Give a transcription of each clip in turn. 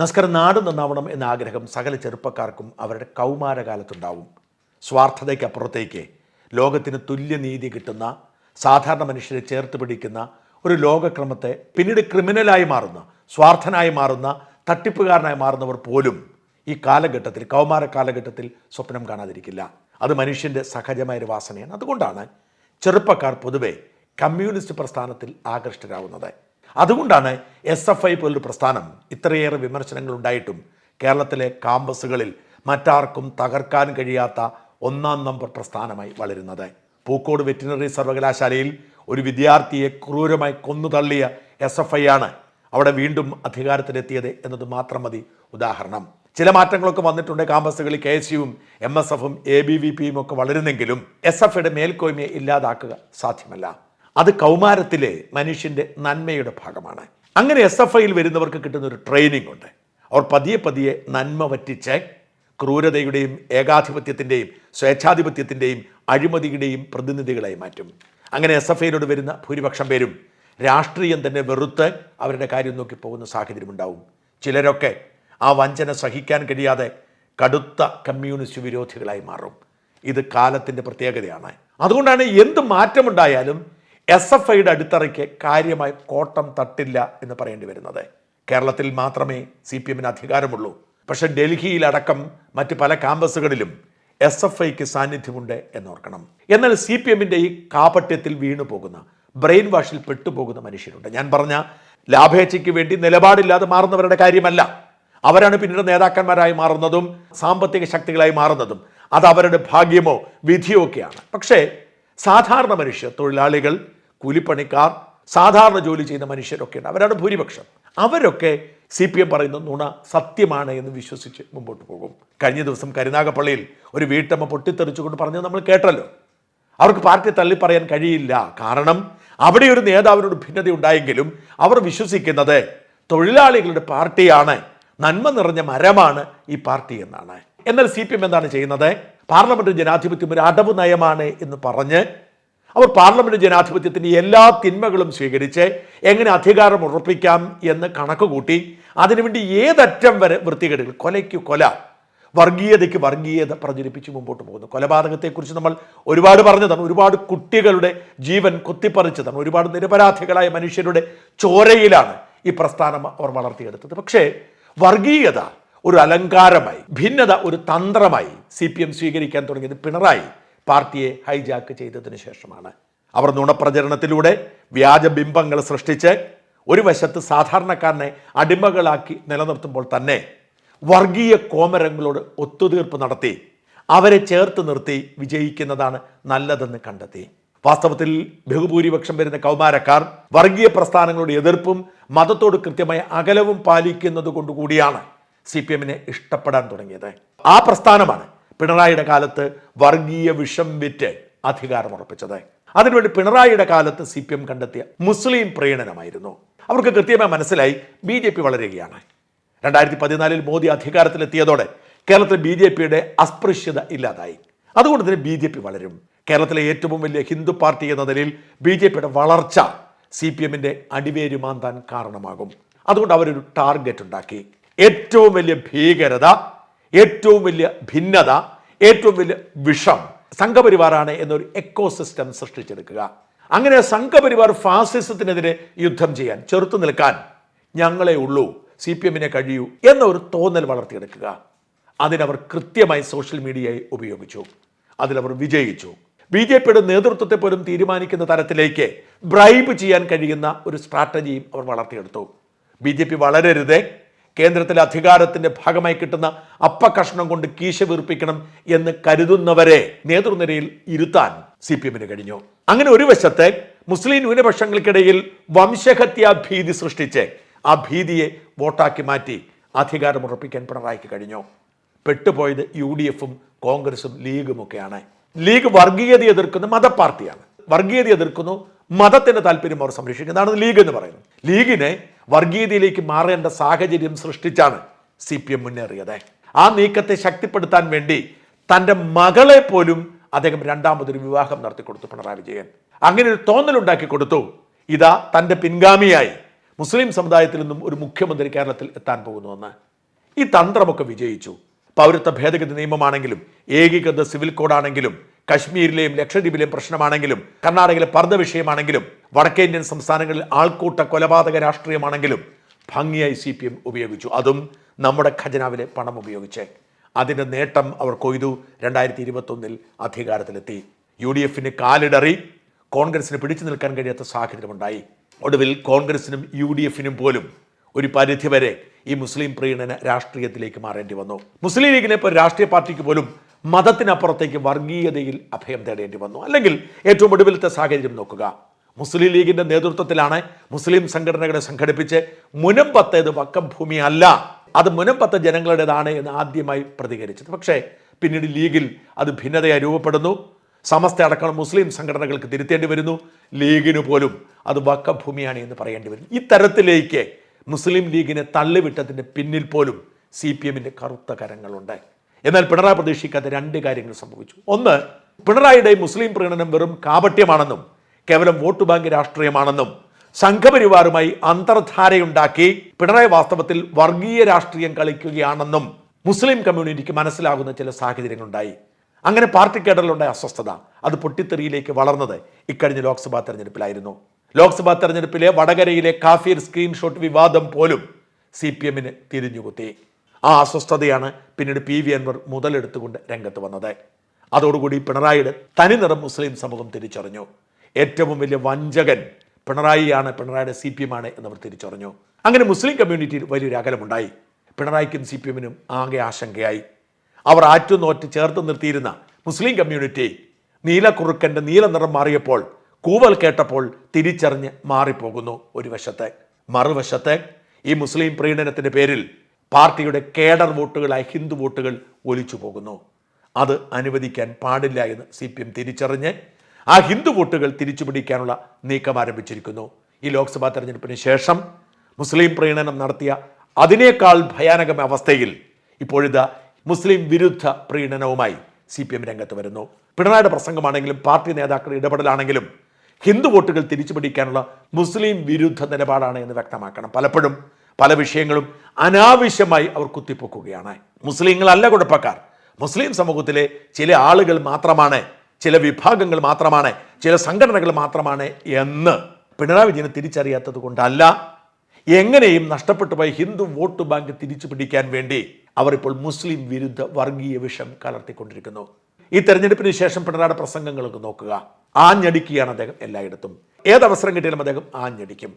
നമസ്കാരം. നാട് നന്നാവണം എന്ന ആഗ്രഹം സകല ചെറുപ്പക്കാർക്കും അവരുടെ കൗമാരകാലത്തുണ്ടാവും. സ്വാർത്ഥതയ്ക്കപ്പുറത്തേക്ക് ലോകത്തിന് തുല്യനീതി കിട്ടുന്ന സാധാരണ മനുഷ്യരെ ചേർത്ത് പിടിക്കുന്ന ഒരു ലോകക്രമത്തെ പിന്നീട് ക്രിമിനലായി മാറുന്ന സ്വാർത്ഥനായി മാറുന്ന തട്ടിപ്പുകാരനായി മാറുന്നവർ പോലും ഈ കാലഘട്ടത്തിൽ കൗമാര കാലഘട്ടത്തിൽ സ്വപ്നം കാണാതിരിക്കില്ല. അത് മനുഷ്യന്റെ സഹജമായ ഒരു വാസനയാണ്. അതുകൊണ്ടാണ് ചെറുപ്പക്കാർ പൊതുവെ കമ്മ്യൂണിസ്റ്റ് പ്രസ്ഥാനത്തിൽ ആകൃഷ്ടരാകുന്നത് അതുകൊണ്ടാണ് എസ് എഫ് ഐ പോലൊരു പ്രസ്ഥാനം ഇത്രയേറെ വിമർശനങ്ങൾ ഉണ്ടായിട്ടും കേരളത്തിലെ കാമ്പസുകളിൽ മറ്റാർക്കും തകർക്കാൻ കഴിയാത്ത ഒന്നാം നമ്പർ പ്രസ്ഥാനമായി വളരുന്നത്. പൂക്കോട് വെറ്റിനറി സർവകലാശാലയിൽ ഒരു വിദ്യാർത്ഥിയെ ക്രൂരമായി കൊന്നു തള്ളിയ എസ് എഫ് ഐ ആണ് അവിടെ വീണ്ടും അധികാരത്തിലെത്തിയത് എന്നത് മാത്രം മതി ഉദാഹരണം. ചില മാറ്റങ്ങളൊക്കെ വന്നിട്ടുണ്ട് കാമ്പസുകളിൽ കെ എസ് യുവും എം എസ് എഫും എ ബി വി പിയും ഒക്കെ വളരുന്നെങ്കിലും എസ് എഫ് ഐയുടെ മേൽക്കോയ്മയെ ഇല്ലാതാക്കുക സാധ്യമല്ല. അത് കൗമാരത്തിലെ മനുഷ്യന്റെ നന്മയുടെ ഭാഗമാണ്. അങ്ങനെ എസ് എഫ് ഐയിൽ വരുന്നവർക്ക് കിട്ടുന്ന ഒരു ട്രെയിനിങ് ഉണ്ട്. അവർ പതിയെ പതിയെ നന്മ വറ്റിച്ച് ക്രൂരതയുടെയും ഏകാധിപത്യത്തിന്റെയും സ്വേച്ഛാധിപത്യത്തിന്റെയും അഴിമതിയുടെയും പ്രതിനിധികളായി മാറ്റും. അങ്ങനെ എസ് എഫ് ഐയിലോട് വരുന്ന ഭൂരിപക്ഷം പേരും രാഷ്ട്രീയം തന്നെ വെറുത്ത് അവരുടെ കാര്യം നോക്കി പോകുന്ന സാഹചര്യമുണ്ടാവും ചിലരൊക്കെ ആ വഞ്ചന സഹിക്കാൻ കഴിയാതെ കടുത്ത കമ്മ്യൂണിസ്റ്റ് വിരോധികളായി മാറും. ഇത് കാലത്തിന്റെ പ്രത്യേകതയാണ്. അതുകൊണ്ടാണ് എന്ത് മാറ്റമുണ്ടായാലും എസ് എഫ് ഐയുടെ അടിത്തറയ്ക്ക് കാര്യമായി കോട്ടം തട്ടില്ല എന്ന് പറയേണ്ടി വരുന്നത്. കേരളത്തിൽ മാത്രമേ സി പി എമ്മിന് അധികാരമുള്ളൂ. പക്ഷെ ഡൽഹിയിലടക്കം മറ്റ് പല ക്യാമ്പസുകളിലും എസ് എഫ് ഐക്ക് സാന്നിധ്യമുണ്ട് എന്നോർക്കണം. എന്നാൽ സി പി എമ്മിന്റെ ഈ കാപട്യത്തിൽ വീണു പോകുന്ന ബ്രെയിൻ വാഷിൽ പെട്ടുപോകുന്ന മനുഷ്യരുണ്ട്. ഞാൻ പറഞ്ഞ ലാഭേച്ഛയ്ക്ക് വേണ്ടി നിലപാടില്ലാതെ മാറുന്നവരുടെ കാര്യമല്ല. അവരാണ് പിന്നീട് നേതാക്കന്മാരായി മാറുന്നതും സാമ്പത്തിക ശക്തികളായി മാറുന്നതും. അത് അവരുടെ ഭാഗ്യമോ വിധിയോ ഒക്കെയാണ്. പക്ഷേ സാധാരണ മനുഷ്യർ തൊഴിലാളികൾ കൂലിപ്പണിക്കാർ സാധാരണ ജോലി ചെയ്യുന്ന മനുഷ്യരൊക്കെ ഉണ്ട് അവരാണ് ഭൂരിപക്ഷം. അവരൊക്കെ സി പി എം പറയുന്ന നുണ സത്യമാണ് എന്ന് വിശ്വസിച്ച് മുമ്പോട്ട് പോകും. കഴിഞ്ഞ ദിവസം കരുനാഗപ്പള്ളിയിൽ ഒരു വീട്ടമ്മ പൊട്ടിത്തെറിച്ചുകൊണ്ട് പറഞ്ഞത് നമ്മൾ കേട്ടല്ലോ. അവർക്ക് പാർട്ടി തള്ളി പറയാൻ കഴിയില്ല. കാരണം അവിടെ ഒരു നേതാവിനോട് ഭിന്നത ഉണ്ടായെങ്കിലും അവർ വിശ്വസിക്കുന്നത് തൊഴിലാളികളുടെ പാർട്ടിയാണ് നന്മ നിറഞ്ഞ മരമാണ് ഈ പാർട്ടി എന്നാണ്. എന്നാൽ സി എന്താണ് ചെയ്യുന്നത്? പാർലമെന്റ് ജനാധിപത്യം ഒരു അടവ് നയമാണ് എന്ന് പറഞ്ഞ് അവർ പാർലമെന്റ് ജനാധിപത്യത്തിന്റെ എല്ലാ തിന്മകളും സ്വീകരിച്ച് എങ്ങനെ അധികാരം ഉറപ്പിക്കാം എന്ന് കണക്ക് കൂട്ടി അതിനുവേണ്ടി ഏതറ്റം വരെ വൃത്തികേടുകൾ? കൊലയ്ക്ക് കൊല. വർഗീയതയ്ക്ക് വർഗീയത പ്രചരിപ്പിച്ച് മുമ്പോട്ട് പോകുന്നു. കൊലപാതകത്തെക്കുറിച്ച് നമ്മൾ ഒരുപാട് പറഞ്ഞതാണ്. ഒരുപാട് കുട്ടികളുടെ ജീവൻ കൊത്തിപ്പറിച്ചതാണ്. ഒരുപാട് നിരപരാധികളായ മനുഷ്യരുടെ ചോരയിലാണ് ഈ പ്രസ്ഥാനം അവർ വളർത്തിയെടുത്തത്. പക്ഷേ വർഗീയത ഒരു അലങ്കാരമായി ഭിന്നത ഒരു തന്ത്രമായി സി സ്വീകരിക്കാൻ തുടങ്ങിയത് പിണറായി. പാർട്ടിയെ ഹൈജാക്ക് ചെയ്തതിനു ശേഷമാണ്. അവർ നുണപ്രചരണത്തിലൂടെ വ്യാജ ബിംബങ്ങൾ സൃഷ്ടിച്ച് ഒരു വശത്ത് സാധാരണക്കാരനെ അടിമകളാക്കി നിലനിർത്തുമ്പോൾ തന്നെ വർഗീയ കോമരങ്ങളോട് ഒത്തുതീർപ്പ് നടത്തി അവരെ ചേർത്ത് നിർത്തി വിജയിക്കുന്നതാണ് നല്ലതെന്ന് കണ്ടെത്തി. വാസ്തവത്തിൽ ബഹുഭൂരിപക്ഷം വരുന്ന കൗമാരക്കാർ വർഗീയ പ്രസ്ഥാനങ്ങളുടെ എതിർപ്പും മതത്തോട് കൃത്യമായ അകലവും പാലിക്കുന്നത് കൊണ്ടുകൂടിയാണ് സി പി എമ്മിനെ ഇഷ്ടപ്പെടാൻ തുടങ്ങിയത്. ആ പ്രസ്ഥാനമാണ് പിണറായിയുടെ കാലത്ത് വർഗീയ വിഷം വിറ്റ് അധികാരം ഉറപ്പിച്ചത്. അതിനുവേണ്ടി പിണറായിയുടെ കാലത്ത് സി പി എം കണ്ടെത്തിയ മുസ്ലിം പ്രീണനമായിരുന്നു. അവർക്ക് കൃത്യമായി മനസ്സിലായി ബി ജെ പി വളരുകയാണ്. രണ്ടായിരത്തി പതിനാലിൽ മോദി അധികാരത്തിലെത്തിയതോടെ കേരളത്തിലെ ബി ജെ പിയുടെ അസ്പൃശ്യത ഇല്ലാതായി. അതുകൊണ്ട് തന്നെ ബി ജെ പി വളരും. കേരളത്തിലെ ഏറ്റവും വലിയ ഹിന്ദു പാർട്ടി എന്ന നിലയിൽ ബി ജെ പിയുടെ വളർച്ച സി പി എമ്മിന്റെ അടിവേരുമാന്താൻ കാരണമാകും. അതുകൊണ്ട് അവരൊരു ടാർഗറ്റ് ഉണ്ടാക്കി. ഏറ്റവും വലിയ ഭീകരത ഏറ്റവും വലിയ ഭിന്നത ഏറ്റവും വലിയ വിഷം സംഘപരിവാറാണ് എന്നൊരു എക്കോസിസ്റ്റം സൃഷ്ടിച്ചെടുക്കുക. അങ്ങനെ സംഘപരിവാർ ഫാസിസത്തിനെതിരെ യുദ്ധം ചെയ്യാൻ ചെറുത്തു നിൽക്കാൻ ഞങ്ങളെ ഉള്ളൂ സി പി എമ്മിനെ കഴിയൂ എന്നൊരു തോന്നൽ വളർത്തിയെടുക്കുക. അതിനവർ കൃത്യമായി സോഷ്യൽ മീഡിയയെ ഉപയോഗിച്ചു. അതിലവർ വിജയിച്ചു. ബി ജെ പിയുടെ നേതൃത്വത്തെ പോലും തീരുമാനിക്കുന്ന തരത്തിലേക്ക് ബ്രൈബ് ചെയ്യാൻ കഴിയുന്ന ഒരു സ്ട്രാറ്റജിയും അവർ വളർത്തിയെടുത്തു. ബി ജെ പി വളരരുതേ കേന്ദ്രത്തിലെ അധികാരത്തിന്റെ ഭാഗമായി കിട്ടുന്ന അപ്പക്കഷ്ണം കൊണ്ട് കീശ വീർപ്പിക്കണം എന്ന് കരുതുന്നവരെ നേതൃനിരയിൽ ഇരുത്താൻ സി പി എമ്മിന് കഴിഞ്ഞു. അങ്ങനെ ഒരു വശത്തെ മുസ്ലിം ന്യൂനപക്ഷങ്ങൾക്കിടയിൽ വംശഹത്യാ ഭീതി സൃഷ്ടിച്ച് ആ ഭീതിയെ വോട്ടാക്കി മാറ്റി അധികാരം ഉറപ്പിക്കാൻ പിണറായിക്ക് കഴിഞ്ഞു. പെട്ടുപോയത് യു ഡി എഫും കോൺഗ്രസും ലീഗുമൊക്കെയാണ്. ലീഗ് വർഗീയത എതിർക്കുന്ന മതപാർട്ടിയാണ് വർഗീയത എതിർക്കുന്നു മതത്തിന്റെ താല്പര്യം അവർ സംരക്ഷിക്കുന്നതാണ് ലീഗ് എന്ന് പറയുന്നത്. ലീഗിനെ വർഗീയതയിലേക്ക് മാറേണ്ട സാഹചര്യം സൃഷ്ടിച്ചാണ് സി പി എം മുന്നേറിയത്. ആ നീക്കത്തെ ശക്തിപ്പെടുത്താൻ വേണ്ടി തന്റെ മകളെ പോലും അദ്ദേഹം രണ്ടാമതൊരു വിവാഹം നടത്തി കൊടുത്തു പിണറായി വിജയൻ. അങ്ങനെ ഒരു തോന്നലുണ്ടാക്കി കൊടുത്തു. ഇതാ തന്റെ പിൻഗാമിയായി മുസ്ലിം സമുദായത്തിൽ നിന്നും ഒരു മുഖ്യമന്ത്രി കേരളത്തിൽ എത്താൻ പോകുന്നുവെന്ന്. ഈ തന്ത്രമൊക്കെ വിജയിച്ചു. പൗരത്വ ഭേദഗതി നിയമമാണെങ്കിലും ഏകീകൃത സിവിൽ കോഡാണെങ്കിലും കശ്മീരിലെയും ലക്ഷദ്വീപിലെയും പ്രശ്നമാണെങ്കിലും കർണാടകയിലെ പർദ്ദ വിഷയമാണെങ്കിലും വടക്കേ ഇന്ത്യൻ സംസ്ഥാനങ്ങളിൽ ആൾക്കൂട്ട കൊലപാതക രാഷ്ട്രീയമാണെങ്കിലും ഭംഗിയായി സി പി എം ഉപയോഗിച്ചു. അതും നമ്മുടെ ഖജനാവിലെ പണം ഉപയോഗിച്ച്. അതിന്റെ നേട്ടം അവർ കൊയ്തു. രണ്ടായിരത്തി ഇരുപത്തൊന്നിൽ അധികാരത്തിലെത്തി. യു ഡി എഫിന് കാലിടറി. കോൺഗ്രസിന് പിടിച്ചു നിൽക്കാൻ കഴിയാത്ത സാഹചര്യമുണ്ടായി. ഒടുവിൽ കോൺഗ്രസിനും യു ഡി എഫിനും പോലും ഒരു പരിധിവരെ ഈ മുസ്ലിം പ്രീണന രാഷ്ട്രീയത്തിലേക്ക് മാറേണ്ടി വന്നു. മുസ്ലിം ലീഗിനെ ഇപ്പോൾ രാഷ്ട്രീയ പാർട്ടിക്ക് പോലും മതത്തിനപ്പുറത്തേക്ക് വർഗീയതയിൽ അഭയം തേടേണ്ടി വന്നു. അല്ലെങ്കിൽ ഏറ്റവും ഒടുവിലത്തെ സാഹചര്യം നോക്കുക. മുസ്ലിം ലീഗിന്റെ നേതൃത്വത്തിലാണ് മുസ്ലിം സംഘടനകളെ സംഘടിപ്പിച്ച് മുനമ്പത്തേത് വക്കം ഭൂമി അല്ല അത് മുനമ്പത്തെ ജനങ്ങളുടേതാണ് എന്ന് ആദ്യമായി പ്രതികരിച്ചത്. പക്ഷേ പിന്നീട് ലീഗിൽ അത് ഭിന്നതയായി രൂപപ്പെടുന്നു. സമസ്ത അടക്കം മുസ്ലിം സംഘടനകൾക്ക് തിരുത്തേണ്ടി വരുന്നു. ലീഗിന് പോലും അത് വക്കഭൂമിയാണ് എന്ന് പറയേണ്ടി വരും ഇത്തരത്തിലേക്ക് മുസ്ലിം ലീഗിനെ തള്ളിവിട്ടതിന്റെ പിന്നിൽ പോലും സി പി എമ്മിന്റെ കറുത്ത കരങ്ങളുണ്ട്. എന്നാൽ പിണറായി പ്രതീക്ഷിക്കാത്ത രണ്ട് കാര്യങ്ങൾ സംഭവിച്ചു. ഒന്ന് പിണറായിയുടെ മുസ്ലിം പ്രീണനം വെറും കാപട്യമാണെന്നും കേവലം വോട്ട് ബാങ്ക് രാഷ്ട്രീയമാണെന്നും സംഘപരിവാറുമായി അന്തർധാരയുണ്ടാക്കി പിണറായി വാസ്തവത്തിൽ വർഗീയ രാഷ്ട്രീയം കളിക്കുകയാണെന്നും മുസ്ലിം കമ്മ്യൂണിറ്റിക്ക് മനസ്സിലാകുന്ന ചില സാഹചര്യങ്ങളുണ്ടായി. അങ്ങനെ പാർട്ടി കേഡറിലുണ്ടായ അസ്വസ്ഥത അത് പൊട്ടിത്തെറിയിലേക്ക് വളർന്നത് ഇക്കഴിഞ്ഞ ലോക്സഭാ തെരഞ്ഞെടുപ്പിലായിരുന്നു. ലോക്സഭാ തെരഞ്ഞെടുപ്പിലെ വടകരയിലെ കാഫിർ സ്ക്രീൻഷോട്ട് വിവാദം പോലും സി പി എമ്മിന് തിരിഞ്ഞുകുത്തി. ആ അസ്വസ്ഥതയാണ് പിന്നീട് പി വി അൻവർ മുതലെടുത്തുകൊണ്ട് രംഗത്ത് വന്നത്. അതോടുകൂടി പിണറായിയുടെ തനിനിറം മുസ്ലിം സമൂഹം തിരിച്ചറിഞ്ഞു. ഏറ്റവും വലിയ വഞ്ചകൻ പിണറായിയാണ് പിണറായിയുടെ സി പി എമ്മാണ് എന്നവർ തിരിച്ചറിഞ്ഞു. അങ്ങനെ മുസ്ലിം കമ്മ്യൂണിറ്റിയിൽ വലിയൊരു അകലമുണ്ടായി. പിണറായിക്കും സി പി എമ്മിനും ആകെ ആശങ്കയായി. അവർ ആറ്റുനോറ്റ് ചേർത്ത് നിർത്തിയിരുന്ന മുസ്ലിം കമ്മ്യൂണിറ്റി നീലക്കുറുക്കന്റെ നീല നിറം മാറിയപ്പോൾ കൂവൽ കേട്ടപ്പോൾ തിരിച്ചറിഞ്ഞ് മാറിപ്പോകുന്നു ഒരു വശത്തെ. മറുവശത്തെ ഈ മുസ്ലിം പ്രീണനത്തിന്റെ പേരിൽ പാർട്ടിയുടെ കേഡർ വോട്ടുകളായ ഹിന്ദു വോട്ടുകൾ ഒലിച്ചു പോകുന്നു അത് അനുവദിക്കാൻ പാടില്ല എന്ന് സി തിരിച്ചറിഞ്ഞ് ആ ഹിന്ദു വോട്ടുകൾ തിരിച്ചു പിടിക്കാനുള്ള നീക്കം ആരംഭിച്ചിരിക്കുന്നു. ഈ ലോക്സഭാ തെരഞ്ഞെടുപ്പിന് ശേഷം മുസ്ലിം പ്രീണനം നടത്തിയ അതിനേക്കാൾ ഭയാനകമായ അവസ്ഥയിൽ ഇപ്പോഴിതാ മുസ്ലിം വിരുദ്ധ പ്രീണനവുമായി സി പി എം രംഗത്ത് വരുന്നു. പിണറായിയുടെ പ്രസംഗമാണെങ്കിലും പാർട്ടി നേതാക്കളുടെ ഇടപെടലാണെങ്കിലും ഹിന്ദു വോട്ടുകൾ തിരിച്ചു പിടിക്കാനുള്ള മുസ്ലിം വിരുദ്ധ നിലപാടാണ് എന്ന് വ്യക്തമാക്കണം. പലപ്പോഴും പല വിഷയങ്ങളും അനാവശ്യമായി അവർ കുത്തിപ്പൊക്കുകയാണ്. മുസ്ലിങ്ങളല്ല കുഴപ്പക്കാർ. മുസ്ലിം സമൂഹത്തിലെ ചില ആളുകൾ മാത്രമാണ് ചില വിഭാഗങ്ങൾ മാത്രമാണ് ചില സംഘടനകൾ മാത്രമാണ് എന്ന് പിണറായി വിജയന് തിരിച്ചറിയാത്തത് കൊണ്ടല്ല. എങ്ങനെയും നഷ്ടപ്പെട്ടു പോയ ഹിന്ദു വോട്ട് ബാങ്ക് തിരിച്ചു പിടിക്കാൻ വേണ്ടി അവർ ഇപ്പോൾ മുസ്ലിം വിരുദ്ധ വർഗീയ വിഷം കലർത്തിക്കൊണ്ടിരിക്കുന്നു. ഈ തെരഞ്ഞെടുപ്പിന് ശേഷം പിണറായി പ്രസംഗങ്ങളൊക്കെ നോക്കുക. ആഞ്ഞടിക്കുകയാണ് അദ്ദേഹം എല്ലായിടത്തും. ഏതവസരം കിട്ടിയാലും അദ്ദേഹം ആഞ്ഞടിക്കും.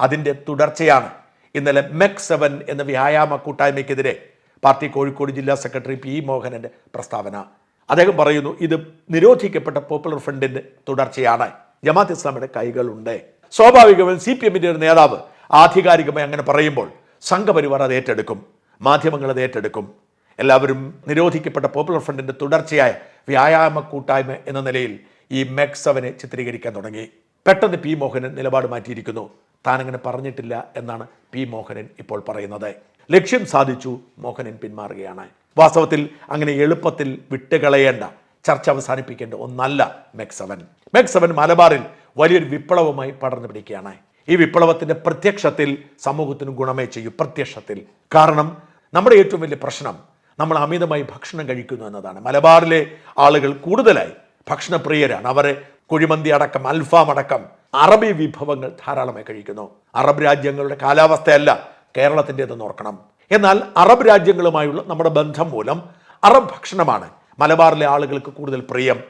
അതിന്റെ തുടർച്ചയാണ്. ഇന്നലെ മെക് സെവൻ എന്ന വ്യായാമ കൂട്ടായ്മയ്ക്കെതിരെ പാർട്ടി കോഴിക്കോട് ജില്ലാ സെക്രട്ടറി പി മോഹനന്റെ പ്രസ്താവന. അദ്ദേഹം പറയുന്നു ഇത് നിരോധിക്കപ്പെട്ട പോപ്പുലർ ഫ്രണ്ടിന്റെ തുടർച്ചയാണ്. ജമാഅത്ത് ഇസ്ലാമിയുടെ കൈകളുണ്ട്. സ്വാഭാവികമായും സി പി ഒരു നേതാവ് ആധികാരികമായി അങ്ങനെ പറയുമ്പോൾ സംഘപരിവാർ അത് ഏറ്റെടുക്കും മാധ്യമങ്ങൾ അത് ഏറ്റെടുക്കും. എല്ലാവരും നിരോധിക്കപ്പെട്ട പോപ്പുലർ ഫ്രണ്ടിന്റെ തുടർച്ചയായ വ്യായാമ കൂട്ടായ്മ എന്ന നിലയിൽ ഈ മെക്സവനെ ചിത്രീകരിക്കാൻ തുടങ്ങി. പെട്ടെന്ന് പി മോഹനൻ നിലപാട് മാറ്റിയിരിക്കുന്നു. താൻ അങ്ങനെ പറഞ്ഞിട്ടില്ല എന്നാണ് പി മോഹനൻ ഇപ്പോൾ പറയുന്നത്. ലക്ഷ്യം സാധിച്ചു മോഹനൻ പിന്മാറുകയാണ്. വാസ്തവത്തിൽ അങ്ങനെ എളുപ്പത്തിൽ വിട്ടുകളയേണ്ട ചർച്ച അവസാനിപ്പിക്കേണ്ട ഒന്നല്ല മെക്സവൻ. മെക്സവൻ മെക് സെവൻ മലബാറിൽ വലിയൊരു വിപ്ലവമായി പടർന്നു പിടിക്കുകയാണ്. ഈ വിപ്ലവത്തിന്റെ പ്രത്യക്ഷത്തിൽ സമൂഹത്തിന് ഗുണമേ ചെയ്യൂ പ്രത്യക്ഷത്തിൽ. കാരണം നമ്മുടെ ഏറ്റവും വലിയ പ്രശ്നം നമ്മൾ അമിതമായി ഭക്ഷണം കഴിക്കുന്നു എന്നതാണ്. മലബാറിലെ ആളുകൾ കൂടുതലായി ഭക്ഷണപ്രിയരാണ്. അവരെ കുഴിമന്തി അടക്കം അൽഫാം അടക്കം അറബി വിഭവങ്ങൾ ധാരാളമായി കഴിക്കുന്നു. അറബ് രാജ്യങ്ങളുടെ കാലാവസ്ഥയല്ല കേരളത്തിന്റെതെന്ന് ഓർക്കണം. എന്നാൽ അറബ് രാജ്യങ്ങളുമായുള്ള നമ്മുടെ ബന്ധം മൂലം അറബ് ഭക്ഷണമാണ്. മലബാറിലെ ആളുകൾക്ക് കൂടുതൽ പ്രിയം.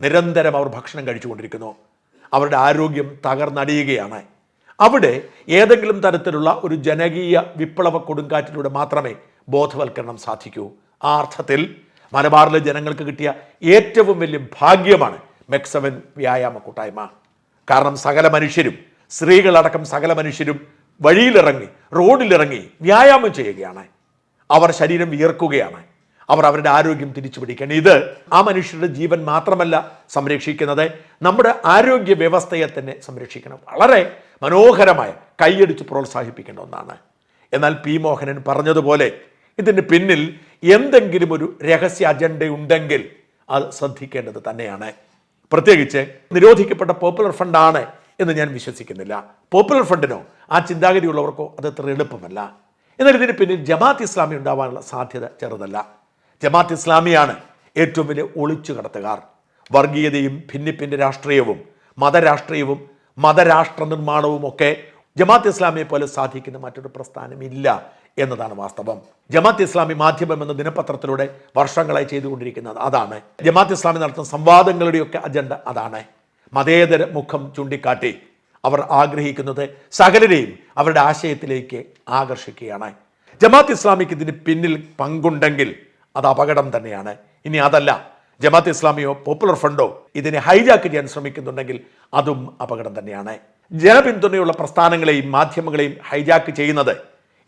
നിരന്തരം അവർ ഭക്ഷണം കഴിച്ചുകൊണ്ടിരിക്കുന്നു. അവരുടെ ആരോഗ്യം തകർന്നടിയുകയാണ്. അവിടെ ഏതെങ്കിലും തരത്തിലുള്ള ഒരു ജനകീയ വിപ്ലവ കൊടുങ്കാറ്റിലൂടെ മാത്രമേ ബോധവൽക്കരണം സാധിക്കൂ. ആ അർത്ഥത്തിൽ മലബാറിലെ ജനങ്ങൾക്ക് കിട്ടിയ ഏറ്റവും വലിയ ഭാഗ്യമാണ് മെക്സവൻ വ്യായാമ കൂട്ടായ്മ. കാരണം സകല മനുഷ്യരും സ്ത്രീകളടക്കം സകല മനുഷ്യരും വഴിയിലിറങ്ങി റോഡിലിറങ്ങി വ്യായാമം ചെയ്യുകയാണ്. അവർ ശരീരം വിയർക്കുകയാണ്. അവർ അവരുടെ ആരോഗ്യം തിരിച്ചു ഇത് ആ മനുഷ്യരുടെ ജീവൻ മാത്രമല്ല സംരക്ഷിക്കുന്നത്. നമ്മുടെ ആരോഗ്യ വ്യവസ്ഥയെ തന്നെ സംരക്ഷിക്കണം. വളരെ മനോഹരമായ കൈയടിച്ച് പ്രോത്സാഹിപ്പിക്കേണ്ട ഒന്നാണ്. എന്നാൽ പി മോഹനൻ പറഞ്ഞതുപോലെ ഇതിന് പിന്നിൽ എന്തെങ്കിലും ഒരു രഹസ്യ അജണ്ട ഉണ്ടെങ്കിൽ അത് ശ്രദ്ധിക്കേണ്ടത് തന്നെയാണ്. പ്രത്യേകിച്ച് നിരോധിക്കപ്പെട്ട പോപ്പുലർ ഫണ്ടാണ് എന്ന് ഞാൻ വിശ്വസിക്കുന്നില്ല. പോപ്പുലർ ഫ്രണ്ടിനോ ആ ചിന്താഗതിയുള്ളവർക്കോ അത് അത്ര എളുപ്പമല്ല. എന്നാൽ ഇതിന് പിന്നിൽ ജമാഅത്ത് ഇസ്ലാമി ഉണ്ടാവാനുള്ള സാധ്യത ചെറുതല്ല. ജമാഅത്ത് ഇസ്ലാമിയാണ് ഏറ്റവും വലിയ ഒളിച്ചു കടത്തുകാർ. വർഗീയതയും ഭിന്നിപ്പിന്റെ രാഷ്ട്രീയവും മതരാഷ്ട്രീയവും മതരാഷ്ട്ര നിർമ്മാണവും ഒക്കെ ജമാഅത്ത് ഇസ്ലാമിയെ പോലെ സാധിക്കുന്ന മറ്റൊരു പ്രസ്ഥാനമില്ല എന്നതാണ് വാസ്തവം. ജമാഅത്ത് ഇസ്ലാമി മാധ്യമം എന്ന ദിനപത്രത്തിലൂടെ വർഷങ്ങളായി ചെയ്തുകൊണ്ടിരിക്കുന്നത് അതാണ്. ജമാഅത്ത് ഇസ്ലാമി നടത്തുന്ന സംവാദങ്ങളുടെയൊക്കെ അജണ്ട അതാണ്. മതേതര മുഖം ചൂണ്ടിക്കാട്ടി അവർ ആഗ്രഹിക്കുന്നത് സകലരെയും അവരുടെ ആശയത്തിലേക്ക് ആകർഷിക്കുകയാണ്. ജമാത്ത് ഇസ്ലാമിക്ക് ഇതിന് പിന്നിൽ പങ്കുണ്ടെങ്കിൽ അത് അപകടം തന്നെയാണ്. ഇനി അതല്ല ജമാത്ത് ഇസ്ലാമിയോ പോപ്പുലർ ഫ്രണ്ടോ ഇതിനെ ഹൈജാക്ക് ചെയ്യാൻ ശ്രമിക്കുന്നുണ്ടെങ്കിൽ അതും അപകടം തന്നെയാണ്. ജനപിന്തുണയുള്ള പ്രസ്ഥാനങ്ങളെയും മാധ്യമങ്ങളെയും ഹൈജാക്ക് ചെയ്യുന്നത്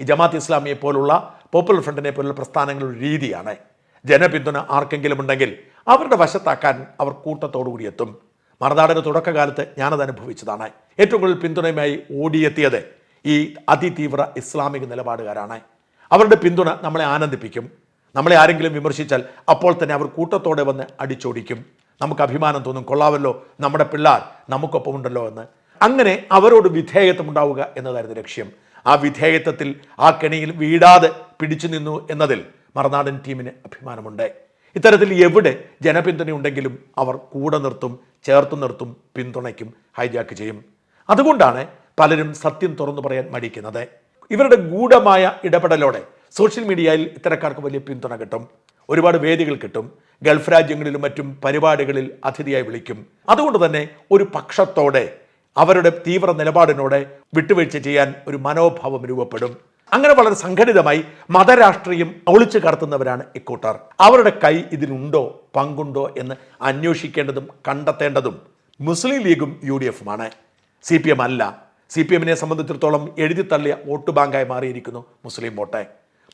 ഈ ജമാത്ത് ഇസ്ലാമിയെ പോലുള്ള പോപ്പുലർ ഫ്രണ്ടിനെ പോലുള്ള പ്രസ്ഥാനങ്ങളുടെ രീതിയാണ്. ജനപിന്തുണ ആർക്കെങ്കിലും ഉണ്ടെങ്കിൽ അവരുടെ വശത്താക്കാൻ അവർ കൂട്ടത്തോടുകൂടി എത്തും. മറുനാടിന്റെ തുടക്കകാലത്ത് ഞാനത് അനുഭവിച്ചതാണ് ഏറ്റവും കൂടുതൽ പിന്തുണയുമായി ഓടിയെത്തിയത് ഈ അതിതീവ്ര ഇസ്ലാമിക നിലപാടുകാരാണ്. അവരുടെ പിന്തുണ നമ്മളെ ആനന്ദിപ്പിക്കും. നമ്മളെ ആരെങ്കിലും വിമർശിച്ചാൽ അപ്പോൾ തന്നെ അവർ കൂട്ടത്തോടെ വന്ന് അടിച്ചോടിക്കും. നമുക്ക് അഭിമാനം തോന്നും കൊള്ളാവല്ലോ നമ്മുടെ പിള്ളാർ നമുക്കൊപ്പം ഉണ്ടല്ലോ എന്ന്. അങ്ങനെ അവരോട് വിധേയത്വം ഉണ്ടാവുക എന്നതായിരുന്നു ലക്ഷ്യം. ആ വിധേയത്വത്തിൽ ആ കെണിയിൽ വീടാതെ പിടിച്ചു നിന്നു എന്നതിൽ മറുനാടൻ ടീമിന് അഭിമാനമുണ്ട്. ഇത്തരത്തിൽ എവിടെ ജനപിന്തുണയുണ്ടെങ്കിലും അവർ കൂടെ നിർത്തും. ചേർത്ത് നിർത്തും പിന്തുണയ്ക്കും ഹൈജാക്ക് ചെയ്യും. അതുകൊണ്ടാണ് പലരും സത്യം തുറന്നു പറയാൻ മടിക്കുന്നത്. ഇവരുടെ ഗൂഢമായ ഇടപെടലോടെ സോഷ്യൽ മീഡിയയിൽ ഇത്തരക്കാർക്ക് വലിയ പിന്തുണ കിട്ടും. ഒരുപാട് വേദികൾ കിട്ടും. ഗൾഫ് രാജ്യങ്ങളിലും മറ്റും പരിപാടികളിൽ അതിഥിയായി വിളിക്കും. അതുകൊണ്ട് തന്നെ ഒരു പക്ഷത്തോടെ അവരുടെ തീവ്ര നിലപാടിനോടെ വിട്ടുവീഴ്ച ചെയ്യാൻ ഒരു മനോഭാവം രൂപപ്പെടും. അങ്ങനെ വളരെ സംഘടിതമായി മതരാഷ്ട്രീയം ഒളിച്ചു കടത്തുന്നവരാണ് ഇക്കൂട്ടർ. അവരുടെ കൈ ഇതിനുണ്ടോ പങ്കുണ്ടോ എന്ന് അന്വേഷിക്കേണ്ടതും കണ്ടെത്തേണ്ടതും മുസ്ലിം ലീഗും യു ഡി എഫുമാണ് സി പി എം അല്ല. സി പി എമ്മിനെ സംബന്ധിച്ചിടത്തോളം എഴുതി തള്ളിയ വോട്ട് ബാങ്കായി മാറിയിരിക്കുന്നു മുസ്ലിം വോട്ട്.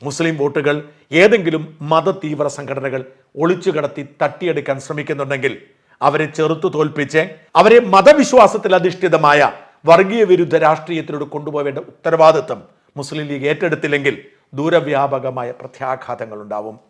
മുസ്ലിം വോട്ടുകൾ ഏതെങ്കിലും മത തീവ്ര സംഘടനകൾ ഒളിച്ചു കടത്തി തട്ടിയെടുക്കാൻ ശ്രമിക്കുന്നുണ്ടെങ്കിൽ അവരെ ചെറുത്തു തോൽപ്പിച്ച് അവരെ മതവിശ്വാസത്തിൽ അധിഷ്ഠിതമായ വർഗീയ വിരുദ്ധ രാഷ്ട്രീയത്തിലൂടെ കൊണ്ടുപോവേണ്ട ഉത്തരവാദിത്വം മുസ്ലിം ലീഗ് ഏറ്റെടുത്തില്ലെങ്കിൽ ദൂരവ്യാപകമായ പ്രത്യാഘാതങ്ങൾ ഉണ്ടാവും